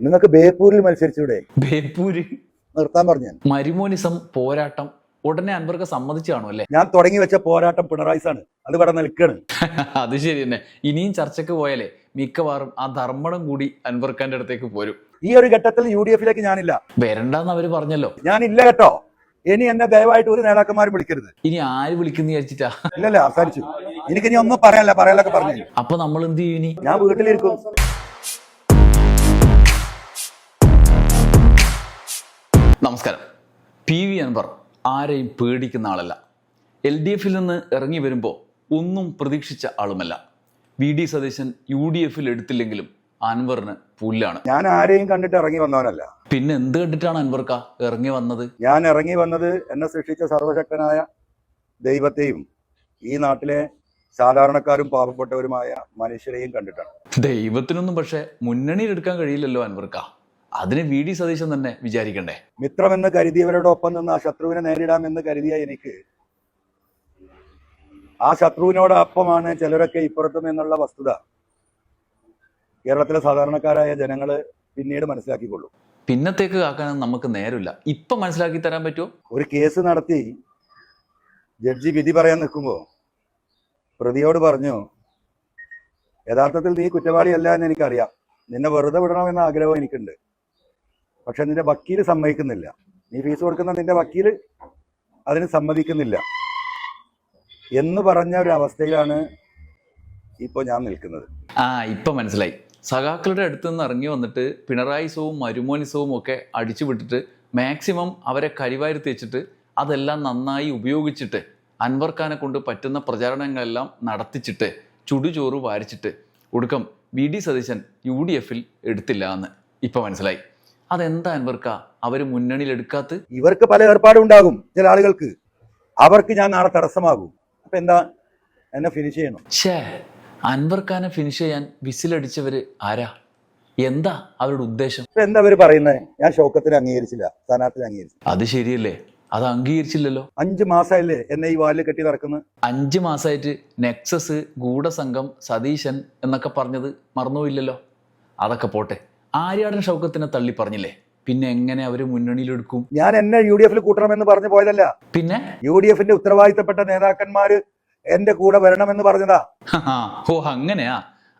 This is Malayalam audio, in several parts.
നിങ്ങൾക്ക് ബേപ്പൂരിൽ മത്സരിച്ചൂടെ? ബേപ്പൂര്. നിർത്താൻ പറഞ്ഞു മരുമോനിസം പോരാട്ടം ഉടനെ അൻവർക്ക് സമ്മതിച്ചു കാണും അല്ലേ ഞാൻ തുടങ്ങി വെച്ച പോരാട്ടം പിണറായിസാണ്. അത് ഇവിടെ നിൽക്കാണ്. അത് ശരി തന്നെ. ഇനിയും ചർച്ചയ്ക്ക് പോയാലേ മിക്കവാറും ആ ധർമ്മടം കൂടി അൻവർഖാന്റെ അടുത്തേക്ക് പോരും. ഈ ഒരു ഘട്ടത്തിൽ യു ഡി എഫിലേക്ക് ഞാനില്ല. വരണ്ടെന്ന് അവർ പറഞ്ഞല്ലോ. ഞാനില്ല കേട്ടോ. ഇനി എന്നെ ദയവായിട്ട് ഒരു നേതാക്കന്മാരും വിളിക്കരുത്. ഇനി ആര് വിളിക്കുന്ന വിചാരിച്ചിട്ടാ? ഇല്ലല്ല അവസാനിച്ചു. എനിക്കിനി ഒന്നും പറയാനല്ല പറയാനൊക്കെ പറഞ്ഞു അപ്പൊ നമ്മൾ എന്ത് ചെയ്യും ഇനി? ഞാൻ വീട്ടിലിരിക്കും. നമസ്കാരം. പി വി അൻവർ ആരെയും പേടിക്കുന്ന ആളല്ല. എൽ ഡി എഫിൽ നിന്ന് ഇറങ്ങി വരുമ്പോൾ ഒന്നും പ്രതീക്ഷിച്ച ആളുമല്ല. V D Satheesan U D എഫിൽ എടുത്തില്ലെങ്കിലും അൻവറിന് പുല്ലാണ്. ഞാൻ ആരെയും കണ്ടിട്ട് ഇറങ്ങി വന്നവനല്ല. പിന്നെ എന്ത് കണ്ടിട്ടാണ് അൻവർക്ക ഇറങ്ങി വന്നത്? ഞാൻ ഇറങ്ങി വന്നത് എന്നെ സൃഷ്ടിച്ച സർവശക്തനായ ദൈവത്തെയും ഈ നാട്ടിലെ സാധാരണക്കാരും പാവപ്പെട്ടവരുമായ മനുഷ്യരെയും കണ്ടിട്ടാണ്. ദൈവത്തിനൊന്നും പക്ഷെ മുന്നണിയിൽ എടുക്കാൻ കഴിയില്ലല്ലോ അൻവർക്ക. അതിന് വി ഡി സതീശൻ തന്നെ വിചാരിക്കണ്ടേ? മിത്രമെന്ന് കരുതിയവരുടെ ഒപ്പം നിന്ന് ആ ശത്രുവിനെ നേരിടാമെന്ന് കരുതിയ എനിക്ക് ആ ശത്രുവിനോടൊപ്പമാണ് ചിലരൊക്കെ ഇപ്പുറത്തും എന്നുള്ള വസ്തുത. കേരളത്തിലെ സാധാരണക്കാരായ ജനങ്ങൾ പിന്നീട് മനസ്സിലാക്കിക്കൊള്ളും. പിന്നത്തേക്ക് കാക്കാനൊന്നും നമുക്ക് നേരമില്ല. ഇപ്പൊ മനസ്സിലാക്കി തരാൻ പറ്റുമോ ഒരു കേസ് നടത്തി ജഡ്ജി വിധി പറയാൻ നിൽക്കുമ്പോൾ പ്രതിയോട് പറഞ്ഞു യഥാർത്ഥത്തിൽ നീ കുറ്റവാളിയല്ല എന്ന് എനിക്കറിയാം. നിന്നെ വെറുതെ വിടണമെന്ന ആഗ്രഹം എനിക്കുണ്ട്. പക്ഷെ നിന്റെ വക്കീൽ സമ്മതിക്കുന്നില്ല. നീ ഫീസ് കൊടുക്കുന്ന നിന്റെ വക്കീൽ അതിന് സമ്മതിക്കുന്നില്ല. എന്ന് പറഞ്ഞ ഒരു അവസ്ഥയിലാണ് ഇപ്പോൾ ഞാൻ നിൽക്കുന്നത്. ആ ഇപ്പൊ മനസ്സിലായി. സഖാക്കളുടെ അടുത്ത് നിന്ന് ഇറങ്ങി വന്നിട്ട് പിണറായിസവും മരുമോനിസവും ഒക്കെ അടിച്ചു വിട്ടിട്ട് മാക്സിമം അവരെ കരിവാരി തേച്ചിട്ട് അതെല്ലാം നന്നായി ഉപയോഗിച്ചിട്ട് അൻവർ ഖാനെ കൊണ്ട് പറ്റുന്ന പ്രചാരണങ്ങളെല്ലാം നടത്തിച്ചിട്ട് ചുടുചോറ് വാരിച്ചിട്ട് ഒടുക്കം V D Satheesan U D എഫിൽ എടുത്തില്ല എന്ന് ഇപ്പം മനസ്സിലായി. അതെന്താ അൻവർക്ക? അവർ മുന്നണിയിൽ എടുക്കാത്ത? ഇവർക്ക് പല ഏർപ്പാടും ഉണ്ടാകും ചില ആളുകൾക്ക്. അവർക്ക് ഞാൻ നാളെ തടസ്സമാകും. അപ്പൊ എന്താ? എന്നെ ഫിനിഷ് ചെയ്യണം. ഷേ അൻവർക്കാനെ ഖാനെ ഫിനിഷ് ചെയ്യാൻ വിസിലടിച്ചവര് ആരാ? എന്താ അവരുടെ ഉദ്ദേശം? ഇപ്പൊ എന്താ അവർ പറയുന്നത് ഞാൻ ശോകത്തിന് അംഗീകരിച്ചില്ല. സ്ഥാനാർത്ഥി അംഗീകരിച്ചില്ല. അത് ശരിയല്ലേ? അത് അംഗീകരിച്ചില്ലല്ലോ? അഞ്ചു മാസമായില്ലേ എന്നെ ഈ വാലിൽ കെട്ടി നടക്കുന്നത്? അഞ്ചു മാസമായിട്ട് നെക്സസ് ഗൂഢസംഘം സതീശൻ എന്നൊക്കെ പറഞ്ഞത് മറന്നുപോയില്ലല്ലോ? അതൊക്കെ പോട്ടെ. ആര്യാടൻ ഷൗക്കത്തിനെ തള്ളി പറഞ്ഞില്ലേ? പിന്നെ എങ്ങനെ അവർ മുന്നണിയിലെടുക്കും? ഞാൻ എന്നെ യു ഡി എഫിൽ കൂട്ടണമെന്ന് പറഞ്ഞു പോയതല്ല. പിന്നെ? യു ഡി എഫിന്റെ ഉത്തരവാദിത്തപ്പെട്ട നേതാക്കന്മാര് എന്റെ കൂടെ വരണമെന്ന് പറഞ്ഞതാ. ഓ അങ്ങനെയാ?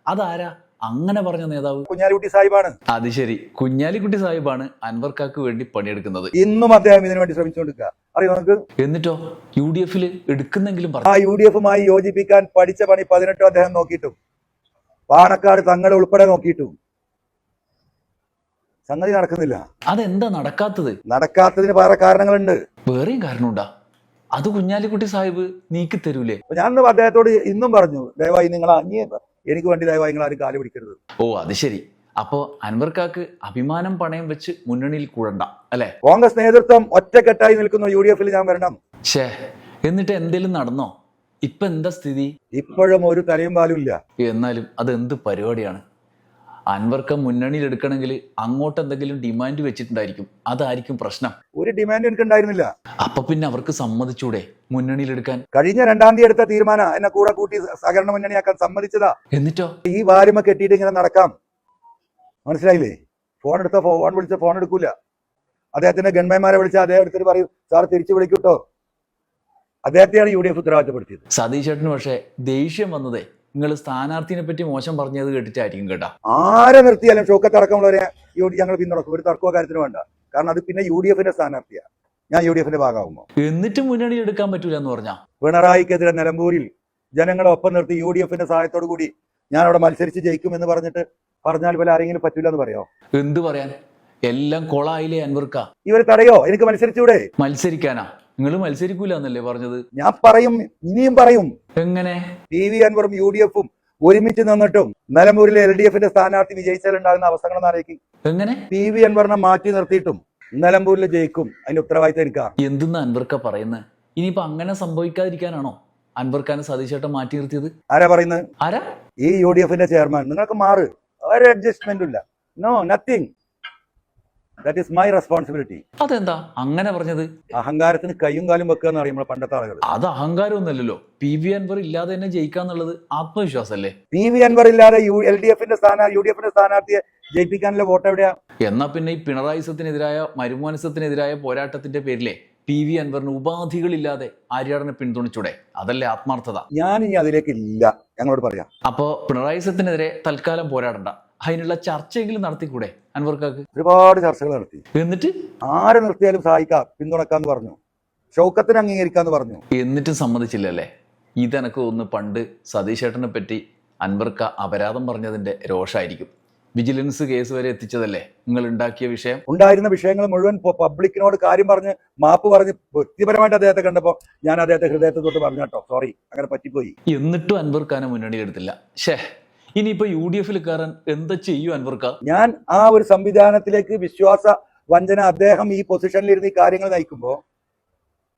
അതാരാ? അങ്ങനെ പറഞ്ഞ നേതാവ്? കുഞ്ഞാലിക്കുട്ടി സാഹിബാണ്. അത് ശരി. കുഞ്ഞാലിക്കുട്ടി സാഹിബാണ് അൻവർക്കാക്ക് വേണ്ടി പണിയെടുക്കുന്നത്. ഇന്നും അദ്ദേഹം ഇതിനു വേണ്ടി ശ്രമിച്ചുകൊണ്ടിരിക്കുക അറിയോ നമുക്ക് എന്നിട്ടോ? യു ഡി എഫിൽ എടുക്കുന്നെങ്കിലും ആ യു ഡി എഫുമായി യോജിപ്പിക്കാൻ പഠിച്ച പണി പതിനെട്ടോ അദ്ദേഹം നോക്കിയിട്ടും. പാണക്കാട് തങ്ങളെ ഉൾപ്പെടെ നോക്കിയിട്ടും. സംഗതി നടക്കുന്നില്ല. അതെന്താ നടക്കാത്തത്? നടക്കാത്തതിന് വേറെ കാരണങ്ങളുണ്ട്. വേറെയും കാരണമുണ്ടാ? അത് കുഞ്ഞാലിക്കുട്ടി സാഹിബ് നീക്കി തരൂലേ? ഞാൻ അദ്ദേഹത്തോട് ഇന്നും പറഞ്ഞു ദയവായി നിങ്ങൾ അങ്ങേ എനിക്ക് വേണ്ടി ദയവായി നിങ്ങൾ ആരും കാൽ പിടിക്കരുത്. ഓ അത് ശരി. അപ്പോ അൻവർക്കാക്ക് അഭിമാനം പണയം വെച്ച് മുന്നണിയിൽ കൂടണ്ട അല്ലെ? കോൺഗ്രസ് നേതൃത്വം ഒറ്റക്കെട്ടായി നിൽക്കുന്ന യു ഡി എഫിൽ ഞാൻ വരണം. ഷേ എന്നിട്ട് എന്തേലും നടന്നോ? ഇപ്പൊ എന്താ സ്ഥിതി? ഇപ്പോഴും ഒരു തലയും പാലും ഇല്ല. എന്നാലും അത് എന്ത് പരിപാടിയാണ്? അൻവർക്ക മുന്നണിയിൽ എടുക്കണമെങ്കിൽ അങ്ങോട്ട് എന്തെങ്കിലും ഡിമാൻഡ് വെച്ചിട്ടുണ്ടായിരിക്കും. അതായിരിക്കും പ്രശ്നം. ഒരു ഡിമാൻഡ് എനിക്ക് ഉണ്ടായിരുന്നില്ല അപ്പൊ പിന്നെ അവർക്ക് സമ്മതിച്ചൂടെ മുന്നണിയിൽ എടുക്കാൻ? കഴിഞ്ഞ രണ്ടാം തീയതി എടുത്ത തീരുമാനം എന്നെ കൂടെ കൂട്ടി സഹകരണ മുന്നണിയാക്കാൻ സമ്മതിച്ചതാ. എന്നിട്ടോ? ഈ വാരിമ കെട്ടിയിട്ട് ഇങ്ങനെ നടക്കാം. മനസ്സിലായില്ലേ? ഫോൺ എടുത്ത ഫോൺ വിളിച്ച ഫോൺ എടുക്കൂല. അദ്ദേഹത്തിന്റെ ഗൺമാന്മാരെ വിളിച്ച അദ്ദേഹം എടുത്തിട്ട് പറയും സാർ തിരിച്ചു വിളിക്കൂട്ടോ അദ്ദേഹത്തെയാണ് യു ഡി എഫ് ഉത്തരവാദിത്തപ്പെടുത്തിയത്. സതീഷ് ചേട്ടന് പക്ഷേ ദേഷ്യം വന്നതേ. നിങ്ങൾ സ്ഥാനാർത്ഥിനെ പറ്റി മോശം പറഞ്ഞത് കേട്ടിട്ടായിരിക്കും കേട്ടോ. ആരെ നിർത്തിയാലും ഷോക്കത്ത് അടക്കമുള്ളവരെ യു ഡി ഞങ്ങൾ പിന്തുണക്കും. ഒരു തർക്കമോ കാര്യത്തിന് വേണ്ട. കാരണം അത് പിന്നെ യു ഡി എഫിന്റെ സ്ഥാനാർത്ഥിയാണ് ഞാൻ യു ഡി എഫിന്റെ ഭാഗമാകുമ്പോൾ എന്നിട്ടും മുന്നണി എടുക്കാൻ പറ്റൂല എന്ന് പറഞ്ഞാ? പിണറായിക്കെതിരെ നിലമ്പൂരിൽ ജനങ്ങളെ ഒപ്പം നിർത്തി യു ഡി എഫിന്റെ സഹായത്തോടു കൂടി ഞാൻ അവിടെ മത്സരിച്ച് ജയിക്കും എന്ന് പറഞ്ഞിട്ട് പറഞ്ഞാൽ പോലെ ആരെങ്കിലും പറ്റൂല എന്ന് പറയോ എന്ത് പറയാൻ? എല്ലാം കൊളായില്ലേ അൻവർക്ക? ഇവർ തടയോ? എനിക്ക് മത്സരിച്ചൂടെ? മത്സരിക്കാനാ? നിങ്ങൾ മത്സരിക്കൂല എന്നല്ലേ പറഞ്ഞത്? ഞാൻ പറയും ഇനിയും പറയും. എങ്ങനെ? ടി വി അൻവറും യു ഡി എഫും ഒരുമിച്ച് നിന്നിട്ടും നിലമ്പൂരിലെ എൽ ഡി എഫിന്റെ സ്ഥാനാർത്ഥി വിജയിച്ചാൽ ഉണ്ടാകുന്ന അവസ്ഥകൾ ആരേക്ക് എങ്ങനെ? പി വി അൻവറിനെ മാറ്റി നിർത്തിയിട്ടും നിലമ്പൂരിൽ ജയിക്കും. അതിന്റെ ഉത്തരവാദിത്തം എനിക്കാ. എന്തെന്ന് അൻവർക്ക പറയുന്നത് ഇനിയിപ്പോ അങ്ങനെ സംഭവിക്കാതിരിക്കാനാണോ അൻവർഖാനെ സതീശേട്ടൻ മാറ്റി നിർത്തിയത്? ആരാ പറയുന്നത്? ആരാ? ഈ യു ഡി എഫിന്റെ ചെയർമാൻ. നിങ്ങൾക്ക് മാറ്. ഒരു അഡ്ജസ്റ്റ്മെന്റും ഇല്ല. No nothing that is my responsibility അതെന്താ? അങ്ങനെ പറഞ്ഞത്? അഹങ്കാരത്തിന് കയ്യും കാലും വെക്കുക എന്ന് പറയുമ്പോൾ പണ്ടത്തെ ആളുകൾ. അത് അഹങ്കാരമൊന്നുമല്ലല്ലോ. പി വി അൻവർ ഇല്ലാതെ തന്നെ ജയിക്കാന്നുള്ളത് ആത്മവിശ്വാസല്ലേ പി വി അൻവർ ഇല്ലാതെ യു എൽ ഡി എഫിന്റെ സ്ഥാന യു ഡി എഫിന്റെ സ്ഥാനാർത്ഥിയെ ജയിപ്പിക്കാനുള്ള വോട്ട് എവിടെയാ? എന്നാ പിന്നെ ഈ പിണറായിസത്തിനെതിരായ മരുമോനസത്തിനെതിരായ പോരാട്ടത്തിന്റെ പേരിലെ പി വി അൻവറിന് ഉപാധികളില്ലാതെ ആര്യാടനെ പിന്തുണച്ചൂടെ? അതല്ലേ ആത്മാർത്ഥത? ഞാൻ ഇനി അതിലേക്ക് ഇല്ല ഞങ്ങളോട് പറയാം. അപ്പോ പിണറായിസത്തിനെതിരെ തൽക്കാലം പോരാടണ്ട. അതിനുള്ള ചർച്ചയെങ്കിലും നടത്തിക്കൂടെ അൻവർക്കാക്ക് ഒരുപാട് ചർച്ചകൾ നടത്തി. എന്നിട്ട്? ആരെ നിർത്തിയാലും സഹായിക്കാം. പിന്തുണക്കാന്ന് പറഞ്ഞു. ഷൗക്കത്തിന് അംഗീകരിക്കാന്ന് പറഞ്ഞു. എന്നിട്ടും സമ്മതിച്ചില്ല സമ്മതിച്ചില്ലല്ലേ? ഇതെനക്ക് ഒന്ന് പണ്ട് സതീശേട്ടനെ പറ്റി അൻവർക്ക അപരാധം പറഞ്ഞതിന്റെ രോഷായിരിക്കും. വിജിലൻസ് കേസ് വരെ എത്തിച്ചതല്ലേ നിങ്ങൾ ഉണ്ടാക്കിയ വിഷയം? ഉണ്ടായിരുന്ന വിഷയങ്ങൾ മുഴുവൻ പബ്ലിക്കിനോട് കാര്യം പറഞ്ഞ് മാപ്പ് പറഞ്ഞ് വ്യക്തിപരമായിട്ട് അദ്ദേഹത്തെ കണ്ടപ്പോൾ ഞാൻ അദ്ദേഹത്തെ ഹൃദയത്തെ തൊട്ട് പറഞ്ഞു കേട്ടോ. സോറി അങ്ങനെ പറ്റിപ്പോയി. എന്നിട്ടും അൻവർക്കാനെ മുന്നണിയിലെടുത്തില്ല ഷേ ഇനിയിപ്പോ യു ഡി എഫിൽ കയറാൻ എന്താ ചെയ്യൂ അൻവർക്ക? ഞാൻ ആ ഒരു സംവിധാനത്തിലേക്ക് വിശ്വാസ വഞ്ചന അദ്ദേഹം ഈ പൊസിഷനിലിരുന്ന് ഈ കാര്യങ്ങൾ നയിക്കുമ്പോൾ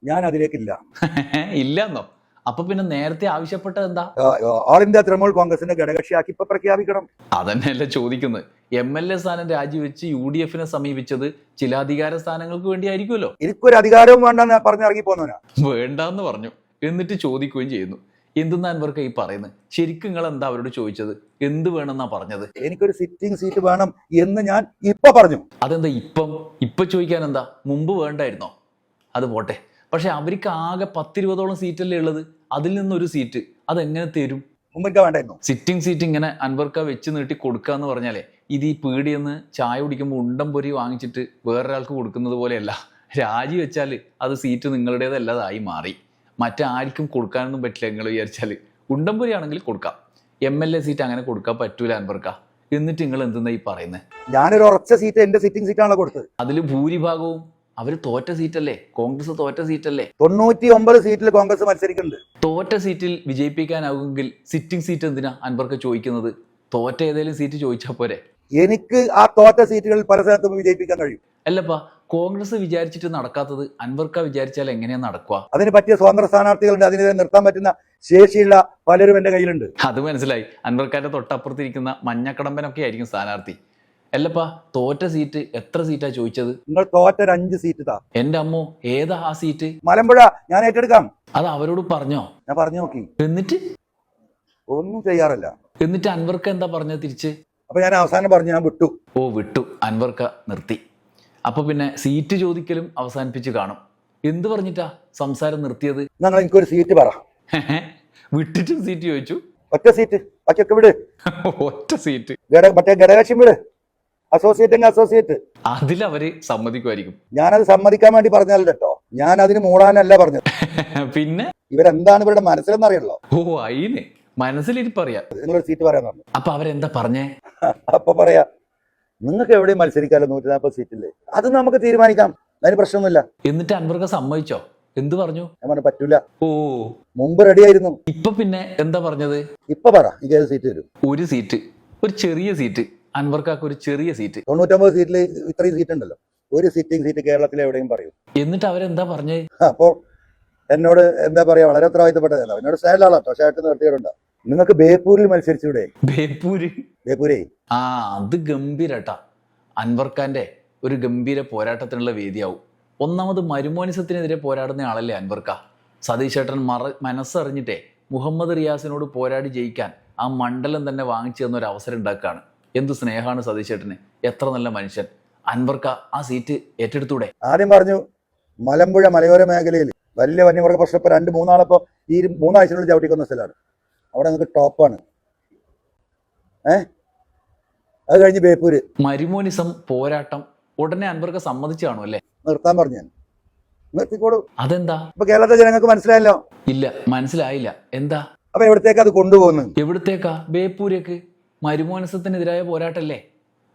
ഞാൻ അതിലേക്കില്ല. ഇല്ലെന്നോ? അപ്പൊ പിന്നെ നേരത്തെ ആവശ്യപ്പെട്ടത് എന്താ? ഓൾ ഇന്ത്യ തൃണമൂൽ കോൺഗ്രസിന്റെ ഘടകക്ഷിയാക്കി ഇപ്പൊ പ്രഖ്യാപിക്കണം. അതന്നെയല്ല ചോദിക്കുന്നത് എം എൽ എ സ്ഥാനം രാജിവെച്ച് യു ഡി എഫിനെ സമീപിച്ചത് ചില അധികാര സ്ഥാനങ്ങൾക്ക് വേണ്ടിയായിരിക്കുമല്ലോ. എനിക്കൊരു അധികാരവും വേണ്ടെന്ന് പറഞ്ഞിറങ്ങി പോന്നവനാ വേണ്ടെന്ന് പറഞ്ഞു. എന്നിട്ട് ചോദിക്കുകയും ചെയ്യുന്നു. എന്തെന്നാ ഇവർക്ക് ഈ പറയുന്നത് ശരിക്കും നിങ്ങൾ എന്താ അവരോട് ചോദിച്ചത്? എന്ത് വേണമെന്നാ പറഞ്ഞത്? എനിക്കൊരു സിറ്റിംഗ് സീറ്റ് വേണം എന്ന് ഞാൻ ഇപ്പൊ പറഞ്ഞു. അതെന്താ ഇപ്പം? ഇപ്പൊ ചോദിക്കാൻ എന്താ മുമ്പ് വേണ്ടായിരുന്നോ? അത് പോട്ടെ. പക്ഷെ അവർക്ക് ആകെ പത്തിരുപതോളം സീറ്റല്ലേ ഉള്ളത്. അതിൽ നിന്നൊരു സീറ്റ് അതെങ്ങനെ തരും? വേണ്ടായിരുന്നു? സിറ്റിംഗ് സീറ്റ് ഇങ്ങനെ അൻവർക്ക വെച്ച് നീട്ടി കൊടുക്കുക എന്ന് പറഞ്ഞാലേ ഇത് ഈ പീടിയെന്ന് ചായ കുടിക്കുമ്പോൾ ഉണ്ടം പൊരി വാങ്ങിച്ചിട്ട് വേറൊരാൾക്ക് കൊടുക്കുന്നത് പോലെയല്ല. രാജി വെച്ചാൽ അത് സീറ്റ് നിങ്ങളുടേതല്ലതായി മാറി. മറ്റാർക്കും കൊടുക്കാനൊന്നും പറ്റില്ല നിങ്ങൾ വിചാരിച്ചാൽ. ഉണ്ടംപുരി ആണെങ്കിൽ കൊടുക്കാം. എം എൽ എ സീറ്റ് അങ്ങനെ കൊടുക്കാൻ പറ്റൂല അൻപർക്ക എന്നിട്ട് നിങ്ങൾ എന്തെന്നാ ഈ പറയുന്നത് ഞാനൊരു ഉറച്ച സീറ്റ് എന്റെ സിറ്റിംഗ് സീറ്റാണ് കൊടുത്തത്. അതിൽ ഭൂരിഭാഗവും അവർ തോറ്റ സീറ്റല്ലേ കോൺഗ്രസ് തോറ്റ സീറ്റല്ലേ തൊണ്ണൂറ്റി ഒമ്പത് സീറ്റിൽ കോൺഗ്രസ് മത്സരിക്കുന്നുണ്ട്. തോറ്റ സീറ്റിൽ വിജയിപ്പിക്കാനാകുമെങ്കിൽ സിറ്റിംഗ് സീറ്റ് എന്തിനാ അൻപർക്ക ചോദിക്കുന്നത്? തോറ്റ ഏതെങ്കിലും സീറ്റ് ചോദിച്ചാൽ പോരെ? എനിക്ക് ആ തോറ്റ സീറ്റുകളിൽ പല സ്ഥലത്തും വിജയിപ്പിക്കാൻ കഴിയും. അല്ലപ്പാ കോൺഗ്രസ് വിചാരിച്ചിട്ട് നടക്കാത്തത് അൻവർക്ക വിചാരിച്ചാൽ എങ്ങനെയാ നടക്കുക? അതിന് പറ്റിയ സ്വതന്ത്ര സ്ഥാനാർത്ഥികളുണ്ട്. അതിനെ നിർത്താൻ പറ്റുന്ന ശേഷിയുള്ള പലരും എന്റെ കയ്യിലുണ്ട്. അത് മനസ്സിലായി. അൻവർക്കാന്റെ തൊട്ടപ്പുറത്തിരിക്കുന്ന മഞ്ഞക്കടമ്പനൊക്കെ ആയിരിക്കും സ്ഥാനാർത്ഥി. അല്ലപ്പാ തോറ്റ സീറ്റ് എത്ര സീറ്റാ ചോദിച്ചത്? നിങ്ങൾ തോറ്റ ഒരു അഞ്ച് സീറ്റ് താ. എന്റെ അമ്മോ ഏതാ ആ സീറ്റ്? മലമ്പുഴ ഞാൻ ഏറ്റെടുക്കാം. അത് അവരോട് പറഞ്ഞോ? ഞാൻ പറഞ്ഞു നോക്കി. എന്നിട്ട്? ഒന്നും ചെയ്യാറില്ല. എന്നിട്ട് അൻവർക്ക എന്താ പറഞ്ഞത് തിരിച്ച്? അപ്പൊ ഞാൻ അവസാനം പറഞ്ഞു ഞാൻ വിട്ടു. ഓ വിട്ടു. അൻവർക്ക നിർത്തി. അപ്പൊ പിന്നെ സീറ്റ് ചോദിക്കലും അവസാനിപ്പിച്ച് കാണും. എന്ത് പറഞ്ഞിട്ടാ സംസാരം നിർത്തിയത്? എനിക്കൊരു സീറ്റ് പറ. വിട്ടിട്ടും സീറ്റ് ചോദിച്ചു. ഒറ്റ സീറ്റ്. ബാക്കിയൊക്കെ വിട്. ഒറ്റ സീറ്റ്. മറ്റേ ഘടകകക്ഷി വിട്. Associate associate. അതിലവര് സമ്മതിക്കുമായിരിക്കും. ഞാനത് സമ്മതിക്കാൻ വേണ്ടി പറഞ്ഞല്ലോ കേട്ടോ ഞാൻ അതിന് മൂടാനല്ല പറഞ്ഞത്. പിന്നെ? ഇവരെന്താണ് ഇവരുടെ മനസ്സിലെന്ന് അറിയല്ലോ ഓ അയിന്. മനസ്സിലിരിപ്പറിയാം. നിങ്ങളൊരു സീറ്റ് പറയാൻ പറഞ്ഞു. അപ്പൊ അവരെന്താ പറഞ്ഞേ? അപ്പൊ പറയാ നിങ്ങൾക്ക് എവിടെയും മത്സരിക്കാമല്ലോ നൂറ്റി നാൽപ്പത് സീറ്റില്ലേ? അത് നമുക്ക് തീരുമാനിക്കാം. അതിന് പ്രശ്നമൊന്നുമില്ല. എന്നിട്ട് അൻവർക്ക് സമ്മതിച്ചോ? എന്ത് പറഞ്ഞു? ഞാൻ പറഞ്ഞു പറ്റൂല. ഓ. മുമ്പ് റെഡി ആയിരുന്നു ഇപ്പൊ പിന്നെ എന്താ പറഞ്ഞത്? ഇപ്പൊ പറ എനിക്ക് ഏത് സീറ്റ് വരും? ഒരു സീറ്റ്. ഒരു ചെറിയ സീറ്റ്. അൻവർക്കാക്ക് ഒരു ചെറിയ സീറ്റ്. തൊണ്ണൂറ്റൊമ്പത് സീറ്റിൽ ഇത്രയും സീറ്റ് ഉണ്ടല്ലോ. ഒരു സിറ്റിംഗ് സീറ്റ് കേരളത്തിൽ എവിടെയും പറയും. എന്നിട്ട് അവരെന്താ പറഞ്ഞേ? അപ്പോ എന്നോട് എന്താ പറയാ വളരെ ഉത്തരവാദിത്തപ്പെട്ടതല്ല എന്നോട് സ്നേഹമുള്ള ഷർട്ട് നിർത്തിയിട്ടുണ്ട്. നിങ്ങൾക്ക് ബേപ്പൂരിൽ മത്സരിച്ചൂടെ? ബേപ്പൂര്? ബേപ്പൂരേ? ആ അത് ഗംഭീരട്ടാ. അൻവർഖാന്റെ ഒരു ഗംഭീര പോരാട്ടത്തിനുള്ള വേദിയാവും. ഒന്നാമത് മരുമോനിസത്തിനെതിരെ പോരാടുന്ന ആളല്ലേ അൻവർക്ക സതീശേട്ടൻ മറ മനസ്സറിഞ്ഞിട്ടേ മുഹമ്മദ് റിയാസിനോട് പോരാടി ജയിക്കാൻ ആ മണ്ഡലം തന്നെ വാങ്ങിച്ചു തന്ന ഒരു അവസരം ഉണ്ടാക്കുകയാണ് എന്തു സ്നേഹമാണ് സതീശേട്ടന്? എത്ര നല്ല മനുഷ്യൻ. അൻവർക്ക ആ സീറ്റ് ഏറ്റെടുത്തൂടെ? ആദ്യം പറഞ്ഞു മലമ്പുഴ മലയോര മേഖലയിൽ വലിയ വന്യമൃഗ പ്രശ്നം ഇപ്പൊ രണ്ട് മൂന്നാളപ്പോ ഈ മൂന്നാഴ്ചകളിൽ ചവിട്ടിക്കുന്ന സ്ഥലമാണ്. അവിടെ നമുക്ക് ടോപ്പാണ് ഏ? അത് കഴിഞ്ഞ് ബേപ്പൂര്. മരുമോനിസം പോരാട്ടം ഉടനെ അൻവർക്ക സമ്മതിച്ചു കാണും അല്ലേ? നിർത്താൻ പറഞ്ഞു ഞാൻ. നിർത്തിക്കോളൂ. അതെന്താ? ഇപ്പൊ കേരളത്തെ ജനങ്ങൾക്ക് മനസ്സിലായല്ലോ. ഇല്ല മനസ്സിലായില്ല. എന്താ? അപ്പൊ എവിടത്തേക്കാ അത് കൊണ്ടുപോകുന്നു എവിടത്തേക്കാ? ബേപ്പൂരേക്ക്. മരുമോനസത്തിനെതിരായ പോരാട്ടല്ലേ?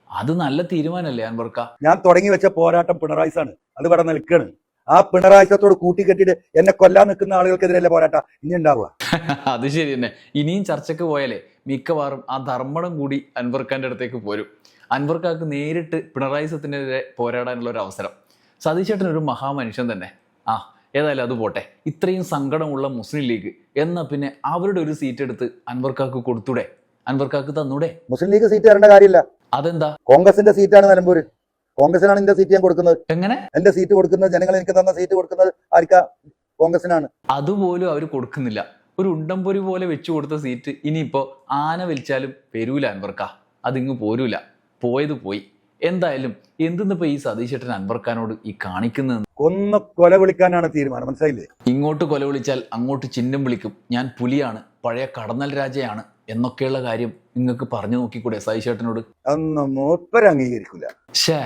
അത് നല്ല തീരുമാനമല്ലേ അൻവർക്ക? ഞാൻ തുടങ്ങി വെച്ച പോരാട്ടം പിണറായിസാണ്. അത് ഇവിടെ നിൽക്കാണ്. ആ പിണറായിസത്തോട് കൂട്ടിക്കെട്ടിട്ട് എന്നെ കൊല്ലാൻ നിൽക്കുന്ന ആളുകൾക്കെതിരല്ലേ പോരാട്ട? ഇനി ഉണ്ടാവുക. അത് ശരി തന്നെ. ഇനിയും ചർച്ചയ്ക്ക് പോയാലേ മിക്കവാറും ആ ധർമ്മടം കൂടി അൻവർക്കാന്റെ അടുത്തേക്ക് പോരും. അൻവർക്കാക്ക് നേരിട്ട് പിണറായി സത്തിനെതിരെ പോരാടാനുള്ള ഒരു അവസരം. സതീശേട്ടൻ ഒരു മഹാമനുഷ്യൻ തന്നെ. ആ ഏതായാലും അത് പോട്ടെ. ഇത്രയും സങ്കടമുള്ള മുസ്ലിം ലീഗ് എന്നാ പിന്നെ അവരുടെ ഒരു സീറ്റ് എടുത്ത് അൻവർക്കാക്ക് കൊടുത്തൂടെ? അൻവർക്കാക്ക് തന്നൂടെ? മുസ്ലിം ലീഗ് സീറ്റ് തരേണ്ട കാര്യമില്ല. അതെന്താ? കോൺഗ്രസിന്റെ സീറ്റാണ് നിലമ്പൂര്. കോൺഗ്രസിനാണ് എന്റെ സീറ്റ് ഞാൻ കൊടുക്കുന്നത്. എങ്ങനെ? എന്റെ സീറ്റ് കൊടുക്കുന്നത് ജനങ്ങൾ എനിക്ക് തന്ന സീറ്റ് കൊടുക്കുന്നത് ആർക്കാ? കോൺഗ്രസിനാണ്. അതുപോലും അവർ കൊടുക്കുന്നില്ല. ഒരു ഉണ്ടംപൊരി പോലെ വെച്ചു കൊടുത്ത സീറ്റ് ഇനിയിപ്പോ ആന വലിച്ചാലും വരൂല അൻവർക്ക. അതിങ്ങ് പോരൂല. പോയത് പോയി. എന്തായാലും എന്തിന്നിപ്പോ ഈ സതീശേട്ടൻ അൻവർക്കാനോട് ഈ കാണിക്കുന്നത് കൊന്ന കൊല വിളിക്കാനാണ് തീരുമാനം. മനസ്സിലായില്ലേ? ഇങ്ങോട്ട് കൊല വിളിച്ചാൽ അങ്ങോട്ട് ചിഹ്നം വിളിക്കും. ഞാൻ പുലിയാണ്. പഴയ കടന്നൽ രാജയാണ് എന്നൊക്കെയുള്ള കാര്യം നിങ്ങൾക്ക് പറഞ്ഞു നോക്കിക്കൂടെ സായി അതൊന്നും മൂപ്പര് അംഗീകരിക്കില്ല ഷേ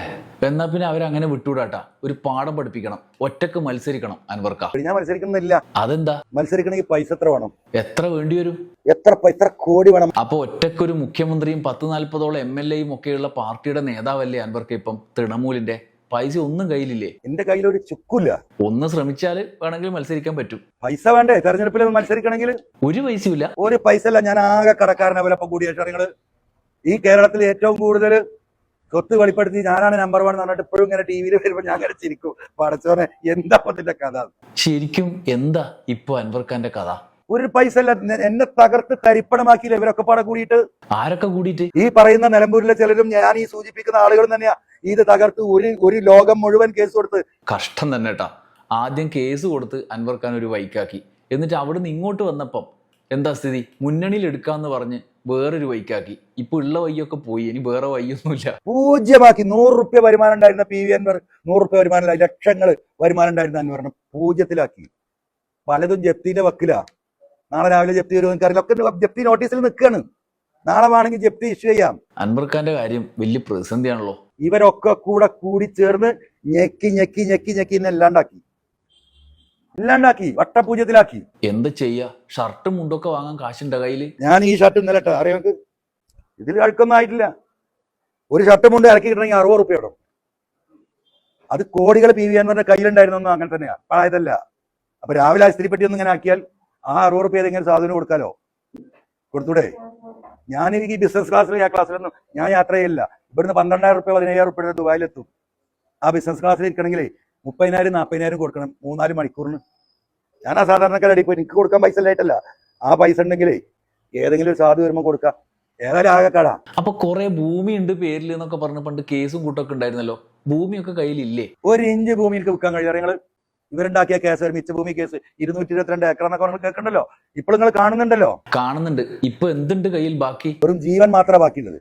എന്നാ പിന്നെ അവരങ്ങനെ വിട്ടുവിടാട്ടാ ഒരു പാഠം പഠിപ്പിക്കണം. ഒറ്റയ്ക്ക് മത്സരിക്കണം അൻവർക്ക. ഞാൻ മത്സരിക്കുന്നില്ല. അതെന്താ? മത്സരിക്കണമെങ്കിൽ പൈസ എത്ര വേണം? എത്ര വേണ്ടി വരും? എത്ര എത്ര കോടി വേണം? അപ്പൊ ഒറ്റക്കൊരു മുഖ്യമന്ത്രിയും പത്ത് നാൽപ്പതോളം എം എൽ എയും ഒക്കെയുള്ള പാർട്ടിയുടെ നേതാവല്ലേ അൻവർക്ക് ഇപ്പം തൃണമൂലിന്റെ? പൈസ ഒന്നും കയ്യിലില്ലേ? എന്റെ കയ്യിൽ ഒരു ചുക്കില്ല. ഒന്ന് ശ്രമിച്ചാൽ വേണമെങ്കിൽ മത്സരിക്കാൻ പറ്റും. പൈസ വേണ്ടേ? തെരഞ്ഞെടുപ്പിൽ മത്സരിക്കണമെങ്കിൽ? ഒരു പൈസയില്ല ഒരു പൈസ അല്ല ഞാൻ ആകെ കടക്കാരനെ പോലെ കൂടിയ ഈ കേരളത്തിൽ ഏറ്റവും കൂടുതൽ സ്വത്ത് വെളിപ്പെടുത്തി ഞാനാണ് നമ്പർ വൺ എന്ന് പറഞ്ഞിട്ട് ഇപ്പോഴും ഇങ്ങനെ ടി വിയിൽ വരുമ്പോൾ ഞാൻ ഇങ്ങനെ ചിരിക്കും. പടച്ചോനെ എന്താ പത്തിന്റെ കഥ? ശരിക്കും എന്താ ഇപ്പൊ അൻവർ ഖാന്റെ കഥ? ഒരു പൈസ അല്ല എന്നെ തകർത്ത് തരിപ്പണമാക്കിയില്ല? ഇവരൊക്കെ പാടെ കൂടിയിട്ട്? ആരൊക്കെ കൂടിയിട്ട്? ഈ പറയുന്ന നിലമ്പൂരിലെ ചിലരും ഞാൻ ഈ സൂചിപ്പിക്കുന്ന ആളുകളും തന്നെയാ. ഇത് തകർത്ത് ഒരു ഒരു ലോകം മുഴുവൻ കേസ് കൊടുത്ത്. കഷ്ടം തന്നെ കേട്ടാ ആദ്യം കേസ് കൊടുത്ത് അൻവർ ഖാൻ ഒരു വൈക്കാക്കി. എന്നിട്ട് അവിടുന്ന് ഇങ്ങോട്ട് വന്നപ്പം എന്താ സ്ഥിതി? മുന്നണിയിൽ എടുക്കാന്ന് പറഞ്ഞ് വേറൊരു വൈക്കാക്കി. ഇപ്പൊ ഉള്ള വയ്യൊക്കെ പോയി. ഇനി വേറെ വയ്യൊന്നുമില്ല പൂജ്യമാക്കി. നൂറ് റുപ്യ വരുമാനം ഉണ്ടായിരുന്ന പി വി അൻവർ നൂറ് റുപ്യ വരുമാനം ലക്ഷങ്ങൾ വരുമാനം ഉണ്ടായിരുന്ന അൻവറിനെ പൂജ്യത്തിലാക്കി. പലതും ജപ്തിന്റെ വക്കിലാ. നാളെ രാവിലെ ജപ്തി വരുമോ എനിക്കറിയില്ല. ഒക്കെ ജപ്തി നോട്ടീസിൽ നിൽക്കുകയാണ് നാളെ വേണമെങ്കിൽ ജപ്തി ഇഷ്യൂ ചെയ്യാം. അൻവർ ഖാന്റെ കാര്യം വലിയ പ്രതിസന്ധിയാണല്ലോ. ഇവരൊക്കെ കൂടെ കൂടി ചേർന്ന് ഞെക്കി ഞെക്കി ഞെക്കി ഞെക്കി എല്ലാണ്ടാക്കി ഇല്ലാണ്ടാക്കി. വട്ടപൂജ്യത്തിലാക്കി. എന്ത് ചെയ്യാ? ഷർട്ടും മുണ്ടൊക്കെ വാങ്ങാൻ കാശുണ്ട കയ്യിൽ? ഞാൻ ഈ ഷർട്ട് ഇന്നലെ അറിയാം നിങ്ങൾക്ക് ഇതിൽ അഴുക്കൊന്നും ആയിട്ടില്ല. ഒരു ഷർട്ട് മുണ്ട് ഇറക്കി കിട്ടണമെങ്കിൽ അറുപത് റുപ്യ ഇടും. അത് കോടികൾ പി വി അൻവറിന്റെ കയ്യിലുണ്ടായിരുന്നൊന്നും അങ്ങനെ തന്നെയാ. പഴയതല്ല. അപ്പൊ രാവിലെ സ്ത്രീപ്പെട്ടി ഒന്നും ഇങ്ങനെ ആക്കിയാൽ ആ അറുപത് റുപ്യ ഏതെങ്കിലും സാധനം കൊടുക്കാലോ കൊടുത്തൂടെ? ഞാൻ ഈ ബിസിനസ് ക്ലാസ്സിലും ആ ക്ലാസ്സിലൊന്നും ഞാൻ യാത്ര ചെയ്യില്ല ഇവിടുന്ന് പന്ത്രണ്ടായിരം റുപ്യ പതിനയ്യായിരം റുപ്യ ദുബായിലെത്തും. ആ ബിസിനസ് ക്ലാസ്സിൽ ഇരിക്കണമെങ്കിൽ മുപ്പതിനായിരം നാൽപ്പതിനായിരം കൊടുക്കണം. മൂന്നാൽ മണിക്കൂറിന്. ഞാൻ ആ സാധാരണക്കാരടി പോയി. എനിക്ക് കൊടുക്കാൻ പൈസ ഇല്ലായിട്ടല്ല. ആ പൈസ ഉണ്ടെങ്കിൽ ഏതെങ്കിലും ഒരു സാധു വരുമ്പോൾ കൊടുക്കാം. ഏതായാലും ആകെ കട അപ്പൊ കുറെ ഭൂമി ഉണ്ട് പേരിൽ എന്നൊക്കെ പറഞ്ഞ് പണ്ട് കേസും കൂട്ടൊക്കെ ഉണ്ടായിരുന്നല്ലോ. ഭൂമിയൊക്കെ കയ്യിലില്ലേ? ഒരു ഇഞ്ച് ഭൂമി എനിക്ക് വിൽക്കാൻ കഴിയും. നിങ്ങൾ ഇവരുണ്ടാക്കിയ കേസ് ഒരു മിച്ച ഭൂമി കേസ് ഇരുന്നൂറ്റി ഇരുപത്തിരണ്ട് ഏക്കർ എന്നൊക്കെ നിങ്ങൾ കേൾക്കണ്ടല്ലോ? ഇപ്പോൾ നിങ്ങൾ കാണുന്നുണ്ടല്ലോ? കാണുന്നുണ്ട്. ഇപ്പൊ എന്തുണ്ട് കയ്യിൽ ബാക്കി? വെറും ജീവൻ മാത്രമേ ബാക്കിയുള്ളത്.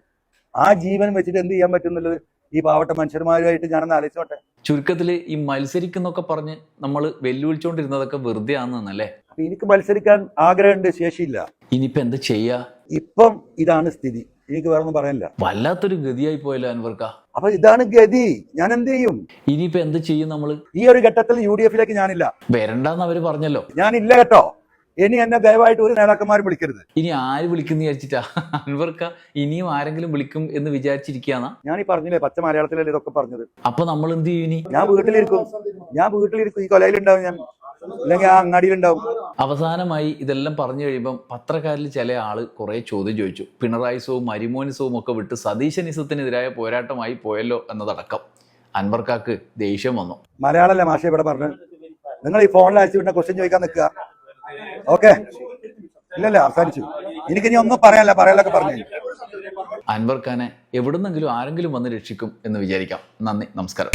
ആ ജീവൻ വെച്ചിട്ട് എന്ത് ചെയ്യാൻ പറ്റുന്നുള്ളത്? ഈ പാവട്ട മനുഷ്യന്മാരുമായിട്ട് ഞാനൊന്ന് ആലോചിച്ചോട്ടെ. ചുരുക്കത്തിൽ ഈ മത്സരിക്കുന്നൊക്കെ പറഞ്ഞ് നമ്മൾ വെല്ലുവിളിച്ചോണ്ടിരുന്നതൊക്കെ വെറുതെ ആണെന്നല്ലേ അപ്പൊ എനിക്ക് മത്സരിക്കാൻ ആഗ്രഹമുണ്ട് ശേഷിയില്ല. ഇനിയിപ്പോ എന്താ ചെയ്യാ? ഇപ്പം ഇതാണ് സ്ഥിതി. എനിക്ക് വേറെ ഒന്നും പറയാനില്ല. വല്ലാത്തൊരു ഗതിയായി പോയല്ലോ അൻവർക്ക. അപ്പൊ ഇതാണ് ഗതി. ഞാൻ എന്ത് ചെയ്യും? ഇനിയിപ്പോ എന്ത് ചെയ്യും നമ്മൾ? ഈ ഒരു ഘട്ടത്തിൽ യു ഡി എഫിലേക്ക് ഞാനില്ല. വരണ്ടെന്ന് അവർ പറഞ്ഞല്ലോ. ഞാനില്ല കേട്ടോ. ഇനി എന്നെ ദയവായിട്ട് ഒരു നേതാക്കന്മാരും വിളിക്കരുത്. ഇനി ആര് വിളിക്കുന്ന വിചാരിച്ചിട്ടാ? അൻവർക്ക ഇനിയും ആരെങ്കിലും വിളിക്കും എന്ന് വിചാരിച്ചിരിക്കാ ഞാൻ ഈ പറഞ്ഞില്ലേ പച്ച മലയാളത്തിലല്ലേ ഇതൊക്കെ പറഞ്ഞത്? അപ്പൊ നമ്മൾ എന്ത് ചെയ്യും ഇനി? ഞാൻ വീട്ടിലിരിക്കും. ഞാൻ വീട്ടിലിരിക്കും. ഈ കൊലയിലുണ്ടാവും ഞാൻ. അല്ലെങ്കിൽ ആ അങ്ങാടിയിലുണ്ടാവും. അവസാനമായി ഇതെല്ലാം പറഞ്ഞു കഴിയുമ്പം പത്രക്കാരിൽ ചില ആൾ കുറെ ചോദ്യം ചോദിച്ചു. പിണറായിസവും മരിമോനിസവും ഒക്കെ വിട്ട് സതീശനിസത്തിനെതിരായ പോരാട്ടമായി പോയല്ലോ എന്നതടക്കം. അൻവർക്കാക്ക് ദേഷ്യം വന്നു. മലയാളമല്ലേ മാഷ ഇവിടെ പറഞ്ഞു നിങ്ങൾ ഈ ഫോണിൽ അയച്ചു വിട്ട ക്വസ്റ്റ്യൻ ചോദിക്കാൻ നിൽക്കുക. ഓക്കെ. ഇല്ലല്ല അവസാനിച്ചു. എനിക്ക് ഇനി ഒന്നും പറയാനല്ല പറയാനൊക്കെ പറഞ്ഞു അൻവർ ഖാനെ എവിടുന്നെങ്കിലും ആരെങ്കിലും വന്ന് രക്ഷിക്കും എന്ന് വിചാരിക്കാം. നന്ദി നമസ്കാരം.